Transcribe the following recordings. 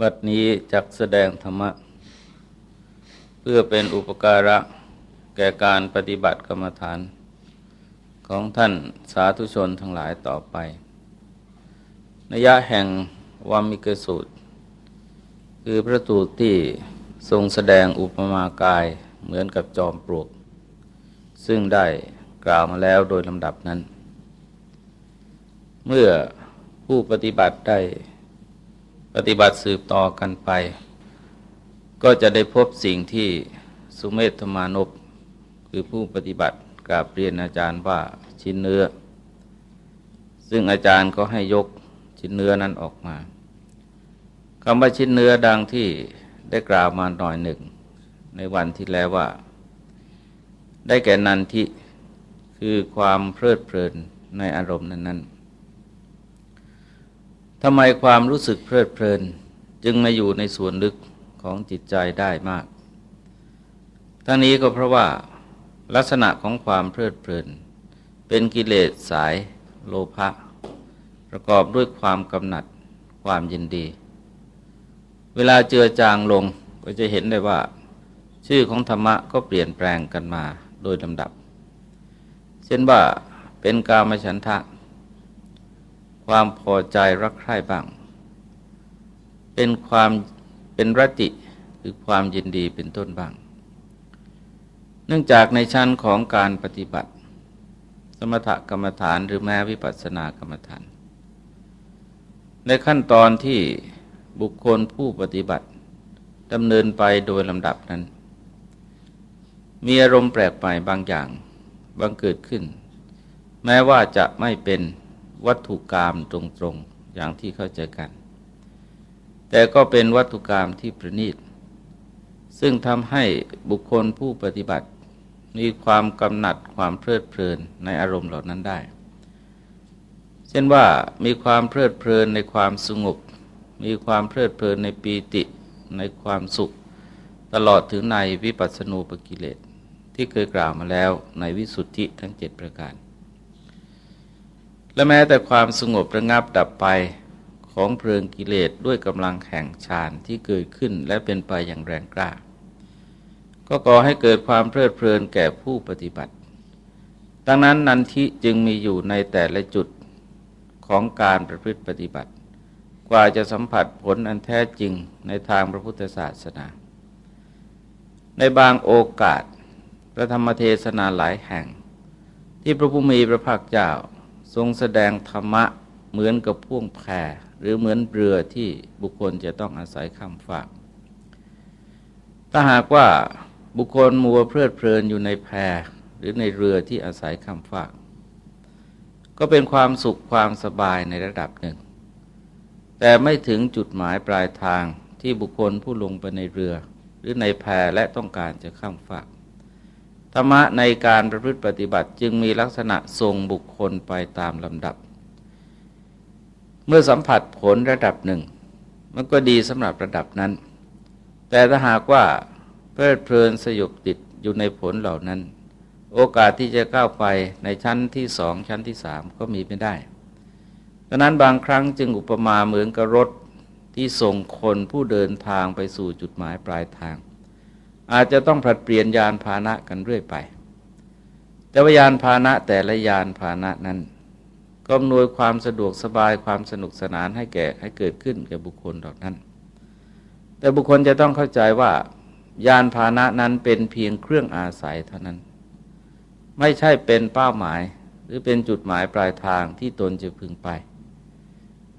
บัดนี้จักแสดงธรรมะ เพื่อเป็นอุปการะแก่การปฏิบัติกรรมฐาน ของท่านสาธุชนทั้งหลายต่อไปนัยยะแห่งวามิกสูตร คือพระสูตรที่ทรงแสดงอุปมากายเหมือนกับจอมปลวก ซึ่งได้กล่าวมาแล้วโดยลำดับนั้น เมื่อผู้ปฏิบัติได้ ปฏิบัติสืบต่อกันไป ก็จะได้พบสิ่งที่สุเมธมานพคือผู้ปฏิบัติกราบเรียนอาจารย์ว่าชิ้นเนื้อ ซึ่งอาจารย์ก็ให้ยกชิ้นเนื้อนั้นออกมาคำว่าชิ้นเนื้อดังที่ได้กล่าวมาหน่อยหนึ่ง ในวันที่แล้วว่า ได้แก่นันทิคือความเพลิดเพลินในอารมณ์นั้นๆ ทำไมความรู้สึกเพลิดเพลิน จึงมาอยู่ในส่วนลึกของจิตใจได้มาก ทั้งนี้ก็เพราะว่าลักษณะของความเพลิดเพลิน เป็นกิเลสสายโลภะประกอบด้วยความกำหนัดความยินดี เวลาเจือจางลงก็จะเห็นได้ว่า ชื่อของธรรมะก็เปลี่ยนแปลงกันมาโดยลำดับ เช่นว่าเป็นกามฉันทะ ความพอใจรักใคร่บ้าง เป็นความเป็นรติคือความยินดีเป็นต้นบ้าง เนื่องจากในชั้นของการปฏิบัติ สมถกรรมฐานหรือแม้วิปัสสนากรรมฐาน ในขั้นตอนที่บุคคลผู้ปฏิบัติดำเนินไปโดยลำดับนั้น มีอารมณ์แปลกไปบางอย่างบังเกิดขึ้น แม้ว่าจะไม่เป็น วัตถุกรรมตรงๆอย่างที่เข้าใจกัน แต่ก็เป็นวัตถุกรรมที่ประณีต ซึ่งทำให้บุคคลผู้ปฏิบัติ มีความกำหนัดความเพลิดเพลินในอารมณ์เหล่านั้นได้ เช่นว่ามีความเพลิดเพลินในความสงบ มีความเพลิดเพลินในปีติในความสุข ตลอดถึงในวิปัสสนูปกิเลสที่เคยกล่าวมาแล้วในวิสุทธิทั้งเจ็ดประการ และแม้แต่ความสงบระงับดับไปของเพลิงกิเลสด้วยกำลังแห่งฌานที่เกิดขึ้นและเป็นไปอย่างแรงกล้า ก็ก่อให้เกิดความเพลิดเพลินแก่ผู้ปฏิบัติ ดังนั้นนันทิจึงมีอยู่ในแต่ละจุดของการประพฤติปฏิบัติ กว่าจะสัมผัสผลอันแท้จริงในทางพระพุทธศาสนา ในบางโอกาสพระธรรมเทศนาหลายแห่ง ที่พระผู้มีพระภาคเจ้า ทรงแสดงธรรมะเหมือนกับพ่วงแพหรือเหมือนเรือที่บุคคลจะต้องอาศัยข้ามฝากถ้าหากว่าบุคคลมัวเพลิดเพลินอยู่ในแพหรือในเรือที่อาศัยข้ามฝาก ก็เป็นความสุขความสบายในระดับหนึ่ง แต่ไม่ถึงจุดหมายปลายทางที่บุคคลผู้ลงไปในเรือ หรือในแพและต้องการจะข้ามฝาก ธรรมะในการประพฤติปฏิบัติจึงมีลักษณะทรงบุคคลไปตามลำดับ เมื่อสัมผัสผลระดับหนึ่ง มันก็ดีสำหรับระดับนั้น แต่ถ้าหากว่าเพลิดเพลินสยบติดอยู่ในผลเหล่านั้น โอกาสที่จะก้าวไปในชั้นที่สองชั้นที่สามก็มีไม่ได้ดังนั้นบางครั้งจึงอุปมาเหมือนกับรถที่ส่งคนผู้เดินทางไปสู่จุดหมายปลายทาง อาจจะต้องผลัดเปลี่ยนยานพาหนะกันเรื่อยไป แต่ว่ายานพาหนะแต่ละยานพาหนะนั้นก็อำนวยความสะดวกสบายความสนุกสนานให้แก่ให้เกิดขึ้นแก่บุคคลเหล่านั้น แต่บุคคลจะต้องเข้าใจว่ายานพาหนะนั้นเป็นเพียงเครื่องอาศัยเท่านั้น ไม่ใช่เป็นเป้าหมายหรือเป็นจุดหมายปลายทางที่ตนจะพึงไป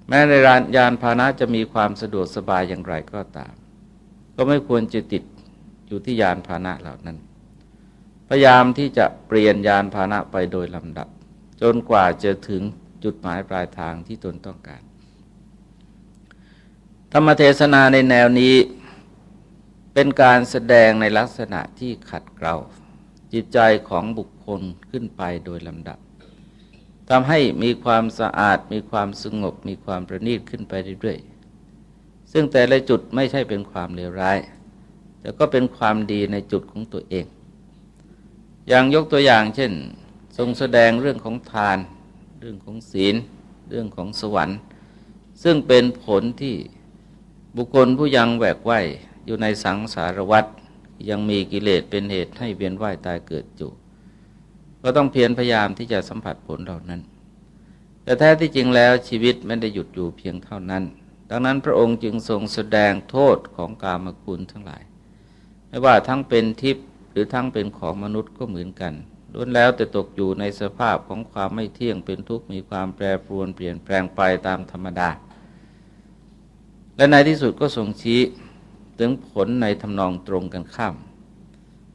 แม้ในรานยานพาหนะจะมีความสะดวกสบายอย่างไรก็ตาม ก็ไม่ควรจะติด อยู่ที่ยานพาหนะเหล่านั้น พยายามที่จะเปลี่ยนยานพาหนะไปโดยลำดับ จนกว่าจะถึงจุดหมายปลายทางที่ตนต้องการ ธรรมเทศนาในแนวนี้เป็นการแสดงในลักษณะที่ขัดเกลาจิตใจของบุคคลขึ้นไปโดยลำดับทำให้มีความสะอาดมีความสงบมีความประณีตขึ้นไปเรื่อยๆ ซึ่งแต่ละจุดไม่ใช่เป็นความเลวร้าย แต่ก็เป็นความดีในจุดของตัวเอง อย่างยกตัวอย่างเช่น ทรงแสดงเรื่องของทาน เรื่องของศีล เรื่องของสวรรค์ ซึ่งเป็นผลที่บุคคลผู้ยังแหวกว่ายอยู่ในสังสารวัฏยังมีกิเลสเป็นเหตุให้เวียนว่ายตายเกิดอยู่ก็ต้องเพียรพยายามที่จะสัมผัสผลเหล่านั้น แต่แท้ที่จริงแล้วชีวิตไม่ได้หยุดอยู่เพียงเท่านั้น ดังนั้นพระองค์จึงทรงแสดงโทษของกามคุณทั้งหลาย ไม่ว่าทั้งเป็นทิพย์หรือทั้งเป็นของมนุษย์ก็เหมือนกันล้วนแล้วแต่ตกอยู่ในสภาพของความไม่เที่ยงเป็นทุกข์มีความแปรปรวนเปลี่ยนแปลงไปตามธรรมดา และในที่สุดก็ทรงชี้ถึงผลในทำนองตรงกันข้าม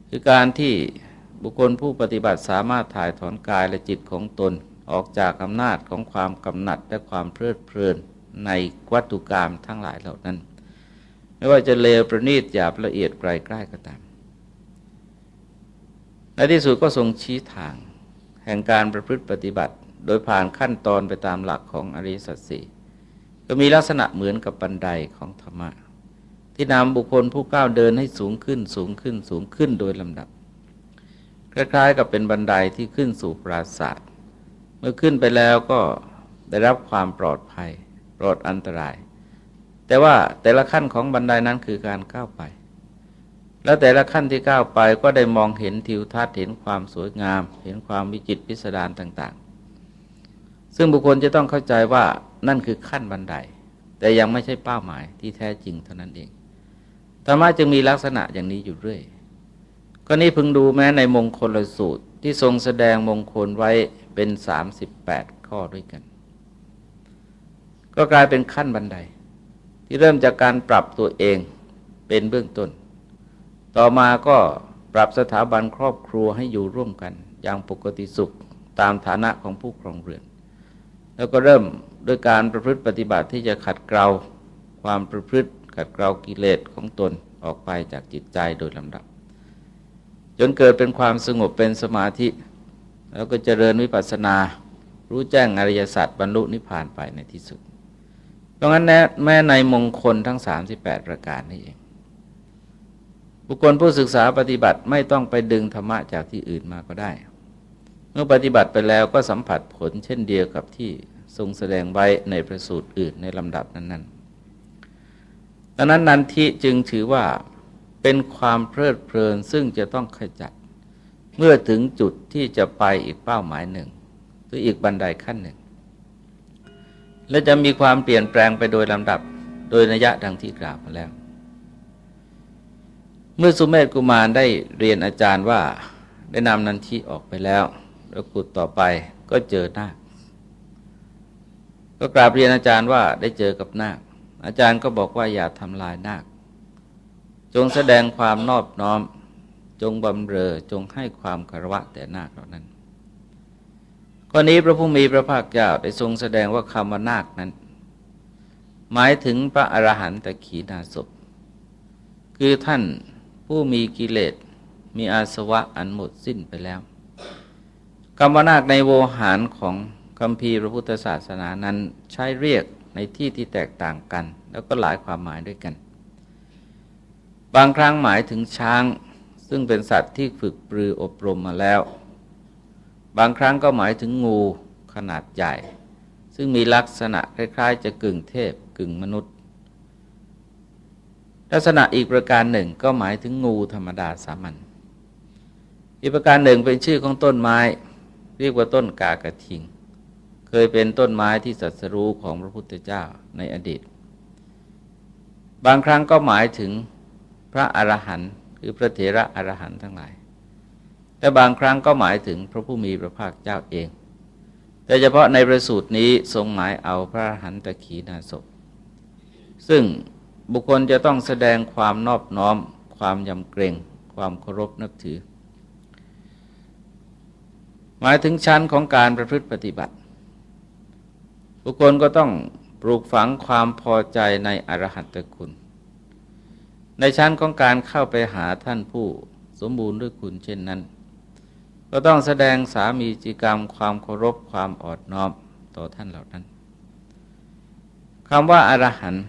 คือการที่บุคคลผู้ปฏิบัติสามารถถ่ายถอนกายและจิตของตนออกจากอำนาจของความกำหนัดและความเพลิดเพลินในวัตถุกรรมทั้งหลายเหล่านั้น ไม่ว่าจะเลวประณีตหยาบละเอียดไกลใกล้ก็ตาม ในที่สุดก็ทรงชี้ทาง แห่งการประพฤติปฏิบัติ โดยผ่านขั้นตอนไปตามหลักของอริยสัจสี่ก็มีลักษณะเหมือนกับบันไดของธรรมะ ที่นำบุคคลผู้ก้าวเดินให้สูงขึ้นสูงขึ้นสูงขึ้นโดยลำดับ คล้ายๆ กับเป็นบันไดที่ขึ้นสู่ปราศาสตร์เมื่อขึ้นไปแล้วก็ได้รับความปลอดภัย ปลอดอันตราย แต่ว่าแต่ละขั้นของบันไดนั้นคือการก้าวไป แล้วแต่ละขั้นที่ก้าวไปก็ได้มองเห็นทิวทัศน์เห็นความสวยงาม เห็นความวิจิตรพิสดารต่างๆ ซึ่งบุคคลจะต้องเข้าใจว่านั่นคือขั้นบันได แต่ยังไม่ใช่เป้าหมายที่แท้จริงเท่านั้นเองธรรมะจึงมีลักษณะอย่างนี้อยู่เรื่อย ก็นี่พึงดูแม้ในมงคลสูตรที่ทรงแสดงมงคลไว้เป็น 38 ข้อด้วยกัน ก็กลายเป็นขั้นบันได ที่เริ่มจากการปรับตัวเองเป็นเบื้องต้น ต่อมาก็ปรับสถาบันครอบครัวให้อยู่ร่วมกัน อย่างปกติสุขตามฐานะของผู้ครองเรือน แล้วก็เริ่มด้วยการประพฤติปฏิบัติที่จะขัดเกลาความประพฤติขัดเกลากิเลสของตนออกไปจากจิตใจโดยลำดับ จนเกิดเป็นความสงบเป็นสมาธิ แล้วก็เจริญวิปัสสนา รู้แจ้งอริยสัจบรรลุนิพพานไปในที่สุด เพราะงั้นแม้ในมงคลทั้ง 38 ประการนี้เอง บุคคลผู้ศึกษาปฏิบัติไม่ต้องไปดึงธรรมะจากที่อื่นมาก็ได้ เมื่อปฏิบัติไปแล้วก็สัมผัสผลเช่นเดียวกับที่ทรงแสดงไว้ในประสูตรอื่นในลำดับนั้น ๆ ดังนั้นนันทิจึงถือว่าเป็นความเพลิดเพลินซึ่งจะต้องขจัด เมื่อถึงจุดที่จะไปอีกเป้าหมายหนึ่ง หรืออีกบันไดขั้นหนึ่ง และจะมีความเปลี่ยนแปลงไปโดยลำดับโดยนัยะดังที่กล่าวมาแล้ว เมื่อสุเมธกุมารได้เรียนอาจารย์ว่าได้นำนันทิออกไปแล้วแล้วขุดต่อไปก็เจอนาคก็กราบเรียนอาจารย์ว่าได้เจอกับนาค อาจารย์ก็บอกว่าอย่าทำลายนาค จงแสดงความนอบน้อม จงบำเรอจงให้ความคารวะแต่นาคเหล่านั้น ข้อนี้พระผู้มีพระภาคเจ้าได้ทรงแสดงว่าคำว่านาคนั้น หมายถึงพระอรหันตขีนาศพคือท่านผู้มีกิเลสมีอาสวะอันหมดสิ้นไปแล้วคำว่านาคในโวหารของคำพีพระพุทธศาสนานั้นใช้เรียกในที่ที่แตกต่างกัน แล้วก็หลายความหมายด้วยกัน บางครั้งหมายถึงช้าง ซึ่งเป็นสัตว์ที่ฝึกปรืออบรมมาแล้ว บางครั้งก็หมายถึงงูขนาดใหญ่ ซึ่งมีลักษณะคล้าย ๆ จะกึ่งเทพกึ่งมนุษย์ ลักษณะอีกประการหนึ่งก็หมายถึงงูธรรมดาสามัญอีกประการหนึ่งเป็นชื่อของต้นไม้ เรียกว่าต้นกากระทิง เคยเป็นต้นไม้ที่สัสรูของพระพุทธเจ้าในอดีต บางครั้งก็หมายถึงพระอรหันต์คือพระเถระอรหันต์ทั้งหลาย แต่บางครั้งก็หมายถึงพระผู้มีพระภาคเจ้าเอง แต่เฉพาะในประสูตรนี้ทรงหมายเอาพระอรหันตขีนาศพซึ่งบุคคลจะต้องแสดงความนอบน้อม ความยำเกรง ความเคารพนับถือ หมายถึงชั้นของการประพฤติปฏิบัติ บุคคลก็ต้องปลูกฝังความพอใจในอรหัตคุณ ในชั้นของการเข้าไปหาท่านผู้สมบูรณ์ด้วยคุณเช่นนั้น ก็ต้องแสดงสามีจิกรรม ความเคารพความอดน้อมต่อท่านเหล่านั้นคำว่าอารหันต์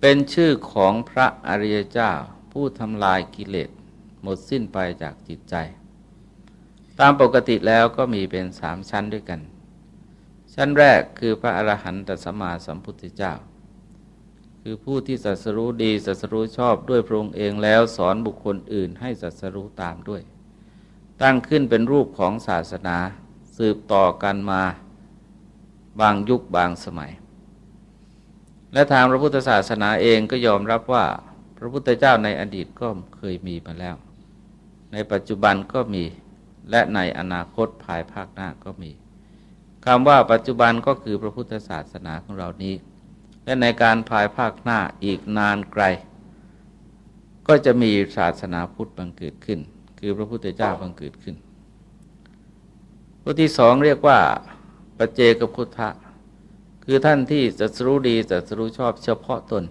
เป็นชื่อของพระอริยเจ้า ผู้ทำลายกิเลสหมดสิ้นไปจากจิตใจ ตามปกติแล้วก็มีเป็นสามชั้นด้วยกัน ชั้นแรกคือพระอรหันตสัมมาสัมพุทธเจ้า คือผู้ที่สัสรู้ดีสัสรู้ชอบด้วยพระองค์เองแล้วสอนบุคคลอื่นให้สัสรู้ตามด้วย ตั้งขึ้นเป็นรูปของศาสนา สืบต่อกันมาบางยุคบางสมัย และทางพระพุทธศาสนาเองก็ยอมรับว่าพระพุทธเจ้าในอดีตก็เคยมีมาแล้ว ในปัจจุบันก็มีและในอนาคตภายภาคหน้าก็มีคำว่าปัจจุบันก็คือพระพุทธศาสนาของเรานี้ และในการภายภาคหน้าอีกนานไกล ก็จะมีศาสนาพุทธบังเกิดขึ้น คือพระพุทธเจ้าบังเกิดขึ้นผู้ที่สองเรียกว่าปเจกพุทธะคือท่านที่จะรู้ดีจะรู้ชอบเฉพาะตน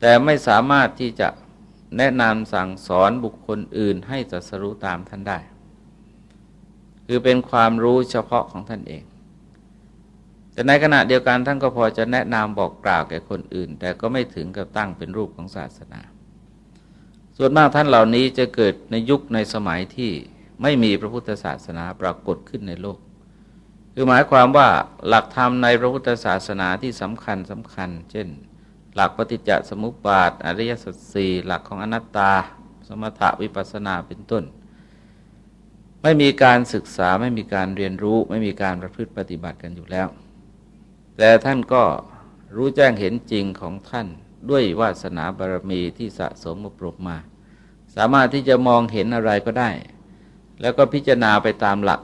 แต่ไม่สามารถที่จะแนะนำสั่งสอนบุคคลอื่นให้จะรู้ตามท่านได้ คือเป็นความรู้เฉพาะของท่านเอง แต่ในขณะเดียวกันท่านก็พอจะแนะนำบอกกล่าวแก่คนอื่น แต่ก็ไม่ถึงกับตั้งเป็นรูปของศาสนา ส่วนมากท่านเหล่านี้จะเกิดในยุคในสมัยที่ไม่มีพระพุทธศาสนาปรากฏขึ้นในโลก คือหมายความว่าหลักธรรมในพระพุทธศาสนาที่สำคัญสำคัญ เช่น หลักปฏิจจสมุปบาท อริยสัจสี่หลักของอนัตตา สมถะวิปัสสนาเป็นต้น ไม่มีการศึกษาไม่มีการเรียนรู้ ไม่มีการประพฤติปฏิบัติกันอยู่แล้ว แต่ท่านก็รู้แจ้งเห็นจริงของท่าน ด้วยวาสนาบารมีที่สะสมอบรมมา สามารถที่จะมองเห็นอะไรก็ได้ แล้วก็พิจารณาไปตามหลัก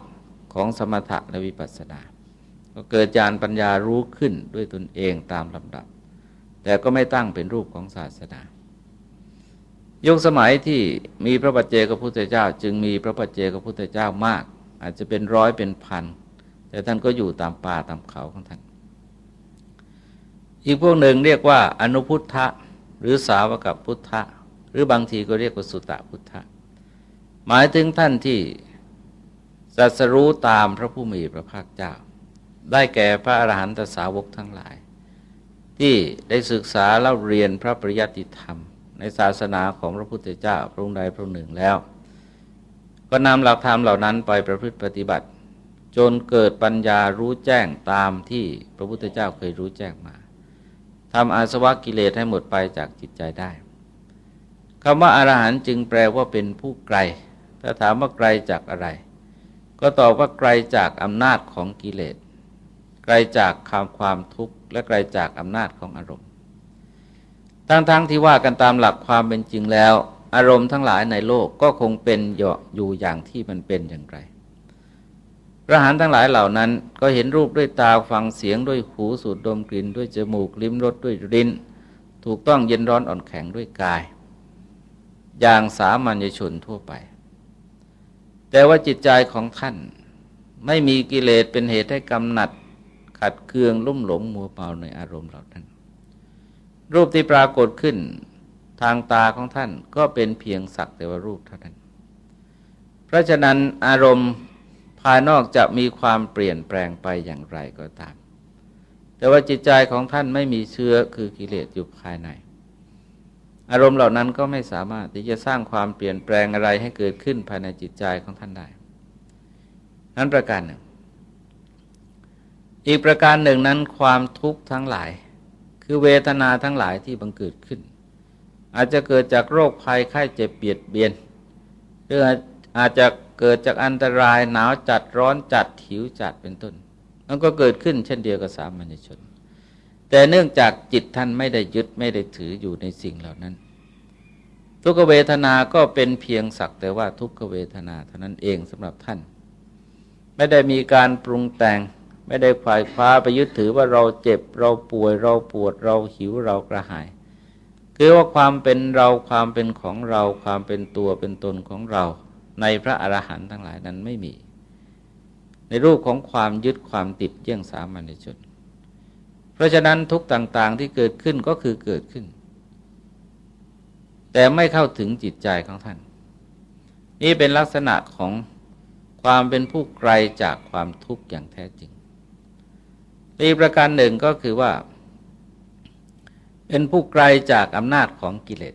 ของสมถะและวิปัสสนา ก็เกิดญาณปัญญารู้ขึ้นด้วยตนเองตามลำดับ แต่ก็ไม่ตั้งเป็นรูปของศาสนายุคสมัยที่มีพระปัจเจกพุทธเจ้า จึงมีพระปัจเจกพุทธเจ้ามาก อาจจะเป็นร้อยเป็นพัน แต่ท่านก็อยู่ตามป่าตามเขาของท่าน อีกพวกหนึ่งเรียกว่า อนุพุทธะ หรือสาวกับพุทธะ หรือบางทีก็เรียกว่าสุตตะพุทธะ หมายถึงท่านที่สัสรู้ตามพระผู้มีพระภาคเจ้า ได้แก่พระอรหันตสาวกทั้งหลาย ที่ได้ศึกษาเล่าเรียนพระปริยัติธรรม ในศาสนาของพระพุทธเจ้าพระองค์ใดพระองค์หนึ่งแล้ว ก็นำหลักธรรมเหล่านั้นไปประพฤติปฏิบัติ จนเกิดปัญญารู้แจ้งตามที่พระพุทธเจ้าเคยรู้แจ้งมา ทำอาสวะกิเลสให้หมดไปจากจิตใจได้คำว่าอารหันต์จึงแปลว่าเป็นผู้ไกล ถ้าถามว่าไกลจากอะไร ก็ตอบว่าไกลจากอำนาจของกิเลส ไกลจากความความทุกข์ และไกลจากอำนาจของอารมณ์ ทั้งๆทที่ว่ากันตามหลักความเป็นจริงแล้ว อารมณ์ทั้งหลายในโลกก็คงเป็นอยู่อย่างที่มันเป็นอย่างไร พระหานทั้งหลายเหล่านั้น ก็เห็นรูปด้วยตาฟังเสียงด้วยหูสูดดมกลิ่น ด้วยจมูกลิ้มรสด้วยลิ้น ถูกต้องเย็นร้อนอ่อนแข็งด้วยกาย อย่างสามัญชนทั่วไป แต่ว่าจิตใจของท่านไม่มีกิเลสเป็นเหตุให้กำหนัด ขัดเคืองลุ่มหลงมัวเมาในอารมณ์เหล่านั้น รูปที่ปรากฏขึ้นทางตาของท่านก็เป็นเพียงสักแต่ว่ารูปเท่านั้น เพราะฉะนั้นอารมณ์ ภายนอกจะมีความเปลี่ยนแปลงไปอย่างไรก็ตาม แต่ว่าจิตใจของท่านไม่มีเชื้อคือกิเลสอยู่ภายใน อารมณ์เหล่านั้นก็ไม่สามารถที่จะสร้างความเปลี่ยนแปลงอะไรให้เกิดขึ้นภายในจิตใจของท่านได้ นั้นประการหนึ่ง อีกประการหนึ่งนั้นความทุกข์ทั้งหลาย คือเวทนาทั้งหลายที่บังเกิดขึ้น อาจจะเกิดจากโรคภัยไข้เจ็บเบียดเบียนหรือ อาจจะเกิดจากอันตรายหนาวจัดร้อนจัดหิวจัดเป็นต้น มันก็เกิดขึ้นเช่นเดียวกับสามัญชน แต่เนื่องจากจิตท่านไม่ได้ยึดไม่ได้ถืออยู่ในสิ่งเหล่านั้น ทุกเวทนาก็เป็นเพียงสักแต่ว่าทุกเวทนาเท่านั้นเองสำหรับท่าน ไม่ได้มีการปรุงแต่งไม่ได้ขวายคว้าไปยึดถือว่าเราเจ็บเราป่วยเราปวดเราหิวเรากระหาย คือว่าความเป็นเราความเป็นของเราความเป็นตัวเป็นตนของเรา ในพระอรหันต์ทั้งหลายนั้นไม่มี ในรูปของความยึดความติดเยี่ยงสามัญชน เพราะฉะนั้นทุกต่างๆที่เกิดขึ้นก็คือเกิดขึ้น แต่ไม่เข้าถึงจิตใจของท่าน นี่เป็นลักษณะของความเป็นผู้ไกลจากความทุกข์อย่างแท้จริงอีกประการหนึ่งก็คือว่า เป็นผู้ไกลจากอำนาจของกิเลส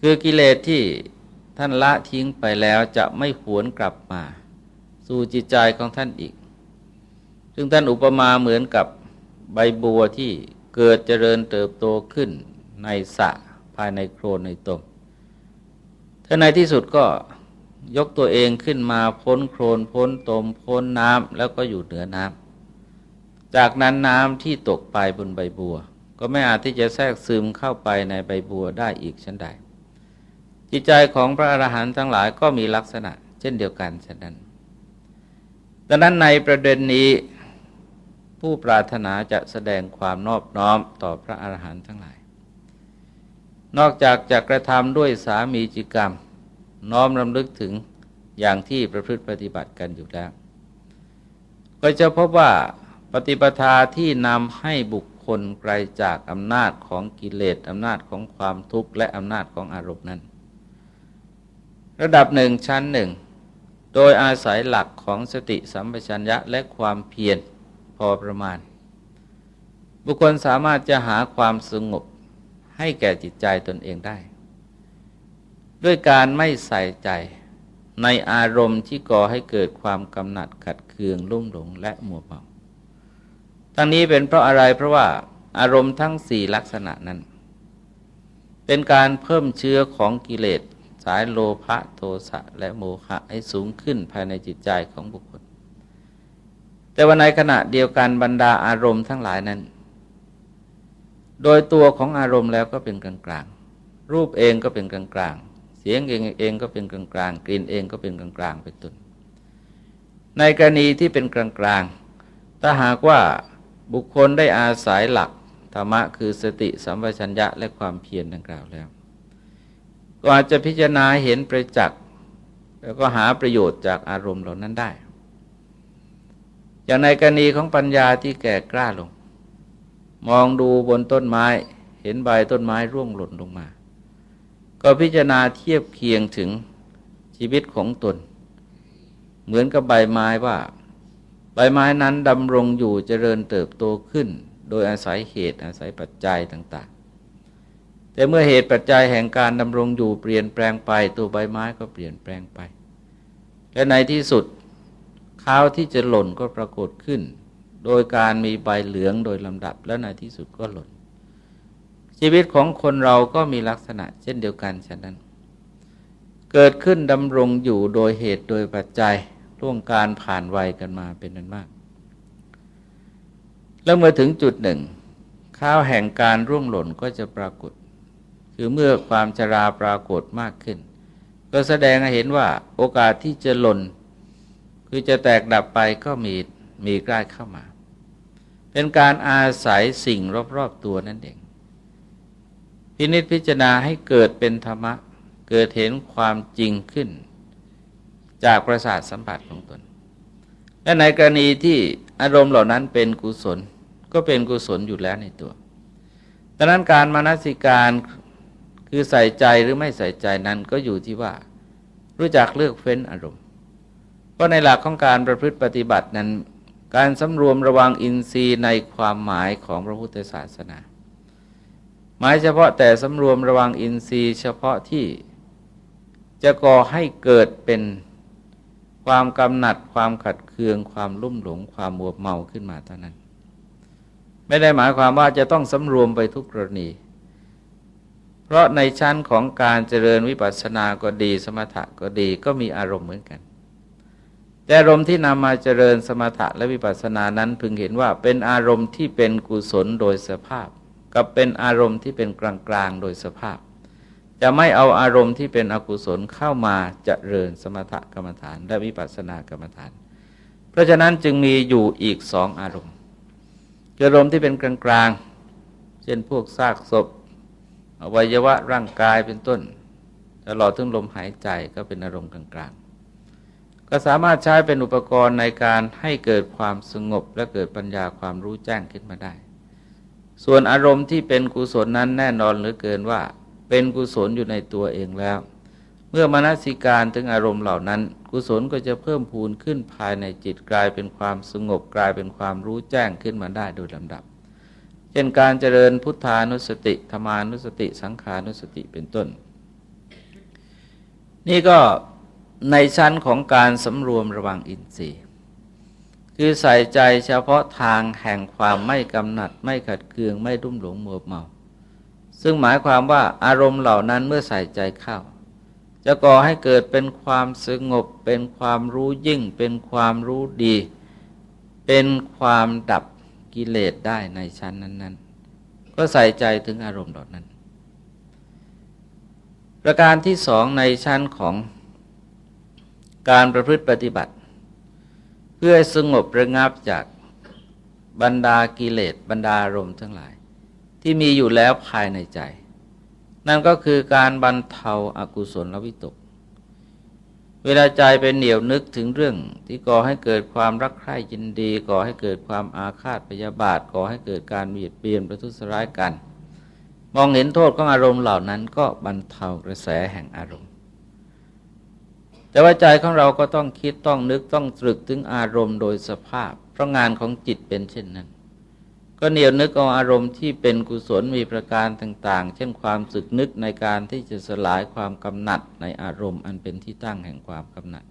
คือกิเลสที่ ท่านละทิ้งไปแล้วจะไม่หวนกลับมา สู่จิตใจของท่านอีก ซึ่งท่านอุปมาเหมือนกับใบบัวที่เกิดเจริญเติบโตขึ้นในสระภายในโครนในตมถ้าในที่สุดก็ยกตัวเองขึ้นมาพ้นโครนพ้นตมพ้นน้ำแล้วก็อยู่เหนือน้ำจากนั้นน้ำที่ตกไปบนใบบัว ก็ไม่อาจที่จะแทรกซึมเข้าไปในใบบัวได้อีกชั้นใด จิตใจของพระอรหันต์ทั้งหลายก็มีลักษณะ เช่นเดียวกันฉะนั้นดังนั้นในประเด็นนี้ผู้ปรารถนาจะแสดงความนอบน้อมต่อพระอรหันต์ทั้งหลาย นอกจากจะกระทำด้วยสามีจิกรรม น้อมรำลึกถึงอย่างที่ประพฤติปฏิบัติกันอยู่แล้ว ก็จะพบว่าปฏิปทาที่นำให้บุคคลไกลจากอำนาจของกิเลสอำนาจของความทุกข์และอำนาจของอารมณ์นั้น ระดับหนึ่งชั้นหนึ่ง โดยอาศัยหลักของสติสัมปชัญญะและความเพียรพอประมาณ บุคคลสามารถจะหาความสงบให้แก่จิตใจตนเองได้ ด้วยการไม่ใส่ใจในอารมณ์ที่ก่อให้เกิดความกำหนัดขัดเคืองลุ่มหลงและมัวเมาทั้งนี้เป็นเพราะอะไรเพราะว่าอารมณ์ทั้งสี่ลักษณะนั้น เป็นการเพิ่มเชื้อของกิเลส สายโลภะโทสะและโมหะให้สูงขึ้นภายในจิตใจของบุคคล แต่ว่าในขณะเดียวกันบรรดาอารมณ์ทั้งหลายนั้น โดยตัวของอารมณ์แล้วก็เป็นกลางๆ รูปเองก็เป็นกลางๆ เสียงเองเองก็เป็นกลางๆ กลิ่นเองก็เป็นกลางๆเป็นต้นในกรณีที่เป็นกลางๆ ถ้าหากว่าบุคคลได้อาศัยหลักธรรมะคือสติสัมปชัญญะและความเพียรดังกล่าวแล้ว ก็อาจจะพิจารณาเห็นประจักษ์แล้วก็หาประโยชน์จากอารมณ์เหล่านั้นได้ อย่างในกรณีของปัญญาที่แก่กล้าลง มองดูบนต้นไม้ เห็นใบต้นไม้ร่วงหล่นลงมา ก็พิจารณาเทียบเคียงถึงชีวิตของตน เหมือนกับใบไม้ว่า ใบไม้นั้นดำรงอยู่เจริญเติบโตขึ้น โดยอาศัยเหตุอาศัยปัจจัยต่างๆ แต่เมื่อเหตุปัจจัยแห่งการดำรงอยู่เปลี่ยนแปลงไป ตัวใบไม้ก็เปลี่ยนแปลงไป และในที่สุดข้าวที่จะหล่นก็ปรากฏขึ้น โดยการมีใบเหลืองโดยลำดับ และในที่สุดก็หล่น ชีวิตของคนเราก็มีลักษณะเช่นเดียวกันฉะนั้น เกิดขึ้นดำรงอยู่โดยเหตุโดยปัจจัยร่วงการผ่านวัยกันมาเป็นนั้นมาก แล้วเมื่อถึงจุดหนึ่ง ข้าวแห่งการร่วงหล่นก็จะปรากฏ คือเมื่อความชราปรากฏมากขึ้น ก็แสดงให้เห็นว่าโอกาสที่จะหล่น คือจะแตกดับไปก็มีมีใกล้เข้ามา เป็นการอาศัยสิ่งรอบๆตัวนั่นเอง พินิจพิจารณาให้เกิดเป็นธรรมะ เกิดเห็นความจริงขึ้น จากประสาทสัมผัสของตน และในกรณีที่อารมณ์เหล่านั้นเป็นกุศลก็เป็นกุศลอยู่แล้วในตัวดังนั้นการมานัสิการ คือใส่ใจหรือไม่ใส่ใจนั้นก็อยู่ที่ว่า รู้จักเลือกเฟ้นอารมณ์เพราะในหลักของการประพฤติปฏิบัตินั้น การสำรวมระวังอินทรีย์ในความหมายของพระพุทธศาสนา หมายเฉพาะแต่สำรวมระวังอินทรีย์ เฉพาะที่จะก่อให้เกิดเป็นความกำหนัดความขัดเคืองความลุ่มหลงความมัวเมาขึ้นมาเท่านั้น ไม่ได้หมายความว่าจะต้องสำรวมไปทุกกรณี เพราะในชั้นของการเจริญวิปัสสนาก็ดีสมถะก็ดีก็มีอารมณ์เหมือนกัน แต่อารมณ์ที่นำมาเจริญสมถะและวิปัสสนานั้นพึงเห็นว่าเป็นอารมณ์ที่เป็นกุศลโดยสภาพ กับเป็นอารมณ์ที่เป็นกลางๆโดยสภาพ จะไม่เอาอารมณ์ที่เป็นอกุศลเข้ามาเจริญสมถกรรมฐาน และวิปัสสนากรรมฐาน เพราะฉะนั้นจึงมีอยู่อีกสองอารมณ์คืออารมณ์ที่เป็นกลางๆเช่นพวกซากศพ อวัยวะร่างกายเป็นต้นตลอดถึงลมหายใจก็เป็นอารมณ์กลางๆ ก็สามารถใช้เป็นอุปกรณ์ในการให้เกิดความสงบและเกิดปัญญาความรู้แจ้งขึ้นมาได้ ส่วนอารมณ์ที่เป็นกุศลนั้นแน่นอนเหลือเกินว่า เป็นกุศลอยู่ในตัวเองแล้ว เมื่อมนสิการถึงอารมณ์เหล่านั้น กุศลก็จะเพิ่มพูนขึ้นภายในจิตกลายเป็นความสงบกลายเป็นความรู้แจ้งขึ้นมาได้โดยลำดับ เช่นการเจริญพุทธานุสติธรรมานุสติ สังขานุสติเป็นต้น นี่ก็ในชั้นของการสำรวมระวังอินทรีย์ คือใส่ใจเฉพาะทางแห่งความไม่กำหนัด ไม่ขัดเคืองไม่รุ่มหลงมัวเมา ซึ่งหมายความว่าอารมณ์เหล่านั้นเมื่อใส่ใจเข้า จะก่อให้เกิดเป็นความสงบ เป็นความรู้ยิ่ง เป็นความรู้ดี เป็นความดับ กิเลสได้ในชั้นนั้น ๆ ก็ใส่ใจถึงอารมณ์เหล่านั้น ประการที่สองในชั้นของการประพฤติปฏิบัติ เพื่อสงบระงับจากบรรดากิเลสบรรดาอารมณ์ทั้งหลาย ที่มีอยู่แล้วภายในใจ นั่นก็คือการบรรเทาอากุศลวิตก เวลาใจเป็นเหนียวนึกถึงเรื่อง ที่ก่อให้เกิดความรักใคร่ยินดี ก่อให้เกิดความอาฆาตพยาบาท ก่อให้เกิดการเบียดเบียนประทุษร้ายกัน มองเห็นโทษของอารมณ์เหล่านั้นก็บรรเทากระแสแห่งอารมณ์ แต่ว่าใจของเราก็ต้องคิดต้องนึกต้องตรึกถึงอารมณ์โดยสภาพ เพราะงานของจิตเป็นเช่นนั้น ก็เหนียวนึกเอาอารมณ์ที่เป็นกุศลมีประการต่าง ๆ เช่นความสึกนึกในการที่จะสลายความกำหนัดในอารมณ์อันเป็นที่ตั้งแห่งความกำหนัด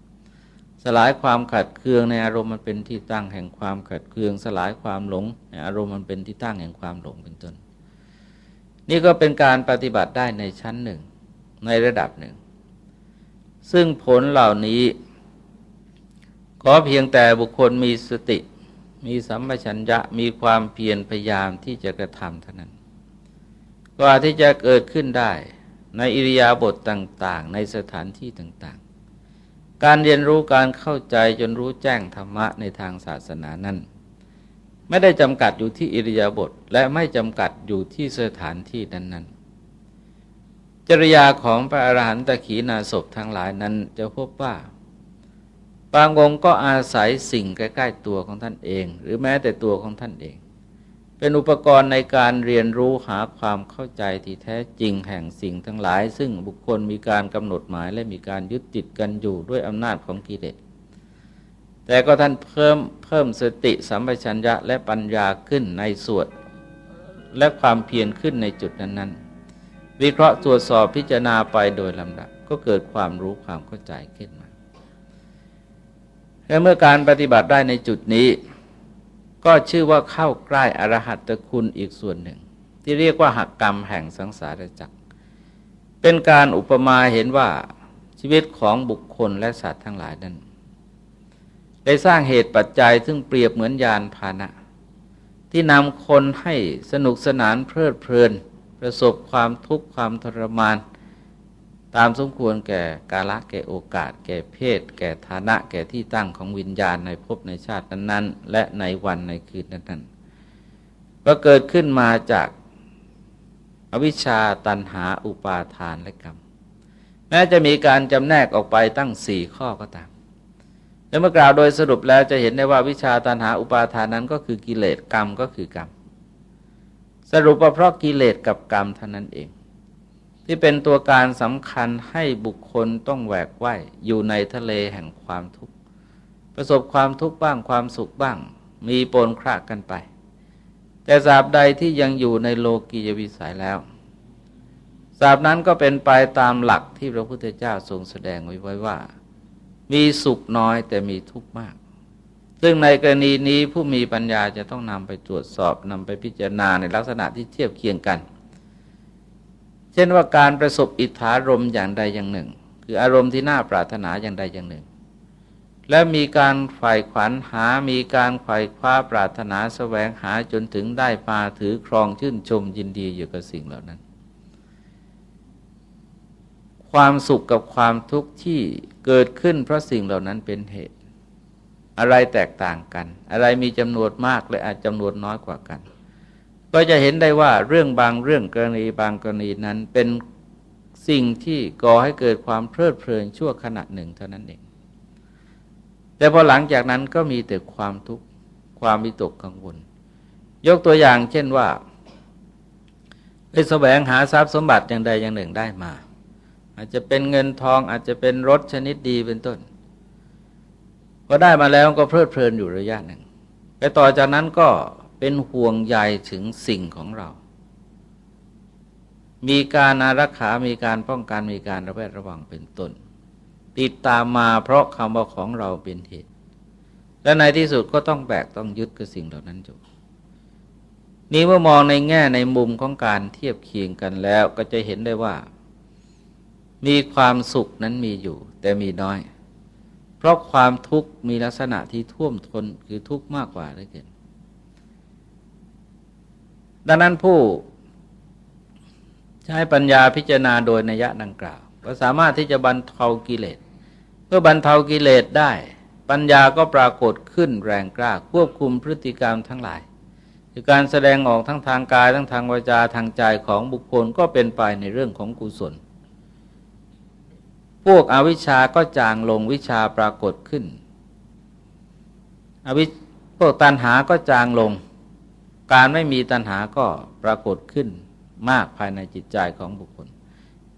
สลายความขัดเคืองในอารมณ์มันเป็นที่ตั้งแห่งความขัดเคือง สลายความหลงในอารมณ์มันเป็นที่ตั้งแห่งความหลงเป็นต้น นี่ก็เป็นการปฏิบัติได้ในชั้นหนึ่ง ในระดับหนึ่ง ซึ่งผลเหล่านี้ ขอเพียงแต่บุคคลมีสติ มีสัมปชัญญะมีความเพียรพยายามที่จะกระทำเท่านั้นกว่าที่จะเกิดขึ้นได้ในอิริยาบถต่าง ๆ ในสถานที่ต่าง ๆ การเรียนรู้การเข้าใจจนรู้แจ้งธรรมะในทางศาสนานั้น ไม่ได้จำกัดอยู่ที่อิริยาบถและไม่จำกัดอยู่ที่สถานที่นั้น ๆ จริยาของพระอรหันตขีนาศพทั้งหลายนั้นจะพบว่า บางองค์ก็อาศัยสิ่งใกล้ ๆ ตัวของท่านเอง หรือแม้แต่ตัวของท่านเอง เป็นอุปกรณ์ในการเรียนรู้หาความเข้าใจที่แท้จริงแห่งสิ่งทั้งหลาย ซึ่งบุคคลมีการกำหนดหมายและมีการยึดติดกันอยู่ด้วยอำนาจของกิเลสแต่ก็ท่านเพิ่มเพิ่มสติสัมปชัญญะและปัญญาขึ้นในส่วนและความเพียรขึ้นในจุดนั้นๆ วิเคราะห์ตรวจสอบพิจารณาไปโดยลำดับก็เกิดความรู้ความเข้าใจขึ้น และเมื่อการปฏิบัติได้ในจุดนี้ ก็ชื่อว่าเข้าใกล้อรหัตคุณอีกส่วนหนึ่ง ที่เรียกว่าหักกรรมแห่งสังสารจักร เป็นการอุปมาเห็นว่าชีวิตของบุคคลและสัตว์ทั้งหลายนั้น ได้สร้างเหตุปัจจัยซึ่งเปรียบเหมือนยานพาหนะ ที่นำคนให้สนุกสนานเพลิดเพลิน ประสบความทุกข์ความทรมาน ตามสมควรแก่กาละแก่โอกาส แก่เพศ แก่ฐานะ แก่ที่ตั้งของวิญญาณในภพในชาตินั้นๆ และในวันในคืนนั้นๆก็เกิดขึ้นมาจากอวิชชาตันหาอุปาทานและกรรมแม้จะมีการจำแนกออกไปตั้งสี่ข้อก็ตาม แล้วเมื่อกล่าวโดยสรุปแล้วจะเห็นได้ว่าวิชาตันหาอุปาทานนั้นก็คือกิเลสกรรมก็คือกรรม สรุปว่าเพราะกิเลสกับกรรมเท่านั้นเอง ที่เป็นตัวการสำคัญให้บุคคลต้องแหวกว่ายอยู่ในทะเลแห่งความทุกข์ ประสบความทุกข์บ้างความสุขบ้าง มีปนครากันไป แต่สาบใดที่ยังอยู่ในโลกียวิสัยแล้วสาบนั้นก็เป็นไปตามหลักที่พระพุทธเจ้าทรงแสดงไว้ไว้ว่า มีสุขน้อยแต่มีทุกข์มาก ซึ่งในกรณีนี้ผู้มีปัญญาจะต้องนำไปตรวจสอบนำไปพิจารณาในลักษณะที่เทียบเคียงกัน ช่นว่าการประสบอิทธารมอย่างใดอย่างหนึ่ง คืออารมณ์ที่น่าปรารถนาอย่างใดอย่างหนึ่ง และมีการฝ่ขวัญหา มีการไขว่คว้าปรารถนาแสวงหาจนถึงได้มาถือครองชื่นชมยินดีอยู่กับสิ่งเหล่านั้น ความสุขกับความทุกข์ที่เกิดขึ้นเพราะสิ่งเหล่านั้นเป็นเหตุ อะไรแตกต่างกัน อะไรมีจำนวนมากและอาจจำนวนน้อยกว่ากัน ก็จะเห็นได้ว่าเรื่องบางเรื่องกรณีบางกรณีนั้นเป็นสิ่งที่ก่อให้เกิดความเพลิดเพลินชั่วขณะหนึ่งเท่านั้นเอง แต่พอหลังจากนั้นก็มีแต่ความทุกข์ความวิตกกังวล ยกตัวอย่างเช่นว่าไปแสวงหาทรัพย์สมบัติอย่างใดอย่างหนึ่งได้มา อาจจะเป็นเงินทองอาจจะเป็นรถชนิดดีเป็นต้นพอได้มาแล้วก็เพลิดเพลินอยู่ระยะหนึ่งไปต่อจากนั้นก็ เป็นห่วงใยถึงสิ่งของเรา มีการอารักขา มีการป้องกันมีการระแวดระวังเป็นต้น ติดตามมาเพราะคำว่าของเราเป็นเหตุ และในที่สุดก็ต้องแบกต้องยึดกับสิ่งเหล่านั้นอยู่นี้เมื่อมองในแง่ในมุมของการเทียบเคียงกันแล้วก็จะเห็นได้ว่า มีความสุขนั้นมีอยู่ แต่มีน้อย เพราะความทุกข์มีลักษณะที่ท่วมทนคือทุกข์มากกว่าได้เกิน ดังนั้นผู้ใช้ปัญญาพิจารณาโดยนัยดังกล่าว ก็สามารถที่จะบรรเทากิเลสเมื่อบรรเทากิเลสได้ ปัญญาก็ปรากฏขึ้นแรงกล้า ควบคุมพฤติกรรมทั้งหลายคือการแสดงออกทั้งทางกายทั้งทางวาจาทางใจของบุคคลก็เป็นไปในเรื่องของกุศล พวกอวิชาก็จางลงวิชาปรากฏขึ้น อวิพวกตัณหาก็จางลง การไม่มีตัณหาก็ปรากฏขึ้นมากภายในจิตใจของบุคคล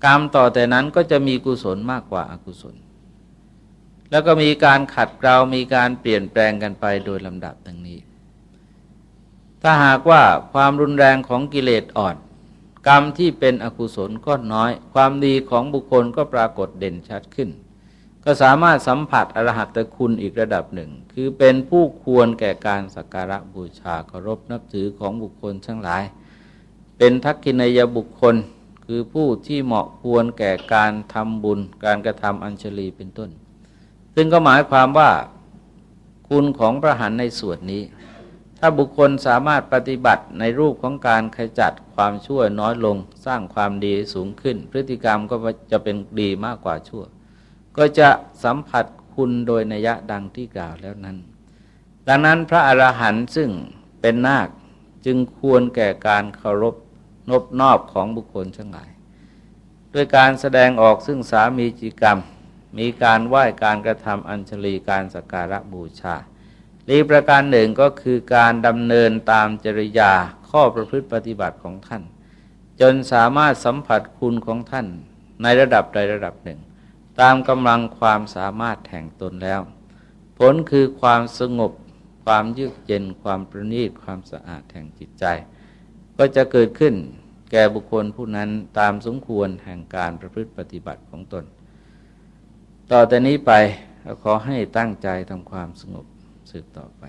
กรรมต่อแต่นั้นก็จะมีกุศลมากกว่าอากุศล แล้วก็มีการขัดเกลามีการเปลี่ยนแปลงกันไปโดยลำดับดังนี้ ถ้าหากว่าความรุนแรงของกิเลสอ่อน กรรมที่เป็นอกุศลก็น้อย ความดีของบุคคลก็ปรากฏเด่นชัดขึ้น ก็สามารถสัมผัสอรหัตคุณอีกระดับหนึ่ง คือเป็นผู้ควรแก่การสักการะบูชาเคารพนับถือของบุคคลทั้งหลาย เป็นทักกินยบุคคล คือผู้ที่เหมาะควรแก่การทำบุญ การกระทำอัญชลีเป็นต้น ซึ่งก็หมายความว่าคุณของพระหันในส่วนนี้ ถ้าบุคคลสามารถปฏิบัติในรูปของการขจัดความชั่วน้อยลง สร้างความดีสูงขึ้น พฤติกรรมก็จะเป็นดีมากกว่าชั่ว ก็จะสัมผัส คุณโดยนัยะดังที่กล่าวแล้วนั้น ดังนั้นพระอรหันต์ซึ่งเป็นนาคจึงควรแก่การเคารพนบนอบของบุคคลทั้งหลาย ด้วยการแสดงออกซึ่งสามีจิกรรม มีการไหว้การกระทำอัญชลีการสักการะบูชาอีประการหนึ่งก็คือการดำเนินตามจริยาข้อประพฤติปฏิบัติของท่าน จนสามารถสัมผัสคุณของท่านในระดับใดระดับหนึ่ง ตามกำลังความสามารถแห่งตนแล้ว ผลคือความสงบ ความเยืดเย็น ความประณีตความสะอาดแห่งจิตใจ ก็จะเกิดขึ้นแก่บุคคลผู้นั้นตามสมควรแห่งการประพฤติปฏิบัติของตน ต่อแต่นี้ไปขอให้ตั้งใจทำความสงบสืบต่อไป